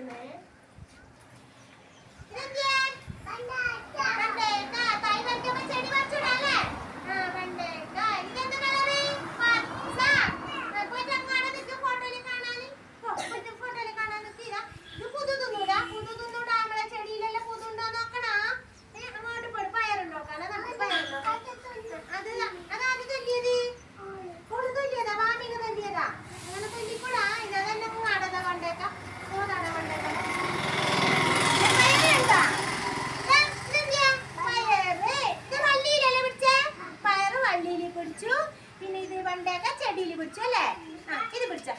കാണിക്കുന്നേ കൊണ്ടേക്ക ചെടിയിൽ പിടിച്ചു അല്ലേ? ആ ഇത് പിടിച്ച.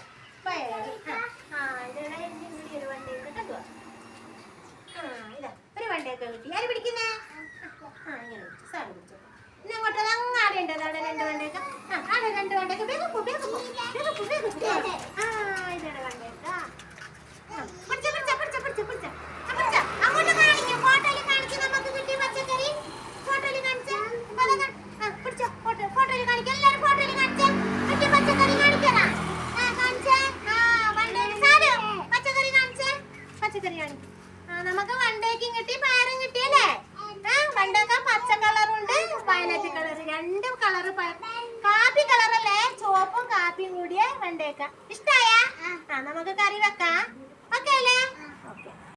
ഒരു വണ്ടിയൊക്കെ കിട്ടി. ആര് പിടിക്കുന്നേ? ആ ഇങ്ങനെ പിടിച്ചു. സാറ് പിടിച്ചു. ഇന്നങ്ങോട്ട് അങ്ങാടി ഉണ്ടോ രണ്ട് വണ്ടിയൊക്കെ? ആ അവിടെ നമുക്ക് വണ്ടേക്കും കിട്ടി പയറും ആ വണ്ടേക്ക പച്ച കളറുണ്ട് വയലറ്റ് കളർ രണ്ട് കളർ കാപ്പി കളറല്ലേ? ചുവപ്പും കാപ്പിയും കൂടിയേ വണ്ടേക്ക ഇഷ്ടായ? നമുക്ക് കറി വെക്കാം. ഓക്കെ അല്ലേ? ഓക്കെ.